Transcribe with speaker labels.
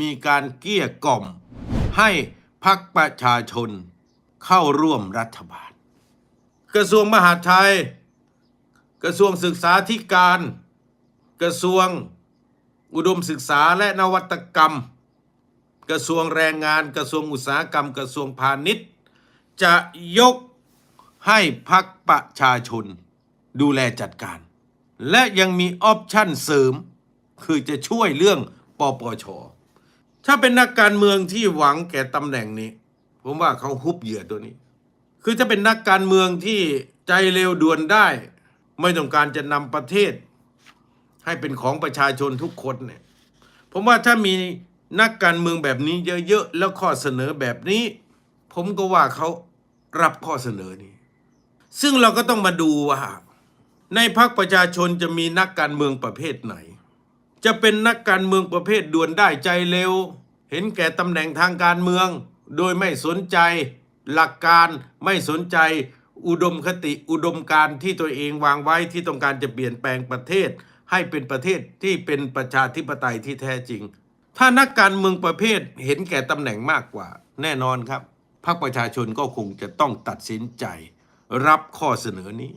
Speaker 1: มีการเกลี้ยกล่อม ให้พักประชาชนเข้าร่วมรัฐบาล กระทรวงมหาดไทย กระทรวงศึกษาธิการ กระทรวงอุดมศึกษาและนวัตกรรม กระทรวงแรงงาน กระทรวงอุตสาหกรรม กระทรวงพาณิชย์ จะยกให้พักประชาชนดูแลจัดการ และยังมีออปชั่นเสริม คือจะช่วยเรื่องปปช ถ้าเป็นนักการเมืองที่หวังแก่ตำแหน่งนี้ ผมว่าเขาฮุบเหยื่อตัวนี้ คือจะเป็นนักการเมืองที่ใจเร็วด่วนได้ ไม่ต้องการจะนำประเทศ ให้เป็นของประชาชนทุกคนเนี่ยผมว่าถ้ามีนักการเมืองแบบนี้เยอะๆแล้วข้อเสนอแบบนี้ ผมก็ว่าเขารับข้อเสนอนี้ ซึ่งเราก็ต้องมาดูว่า ในพรรคประชาชนจะมีนักการเมืองประเภทไหน จะเป็นนักการเมืองประเภทด่วนได้ใจเร็ว เห็นแก่ตำแหน่งทางการเมือง โดยไม่สนใจ หลักการไม่สนใจ อุดมคติอุดมการที่ตัวเองวางไว้ที่ต้องการจะเปลี่ยนแปลงประเทศ ให้เป็นประเทศที่เป็นประชาธิปไตยที่แท้จริง ถ้านักการเมืองประเภทเห็นแก่ตำแหน่งมากกว่า แน่นอนครับพรรคประชาชนก็คงจะต้องตัดสินใจ รับข้อเสนอนี้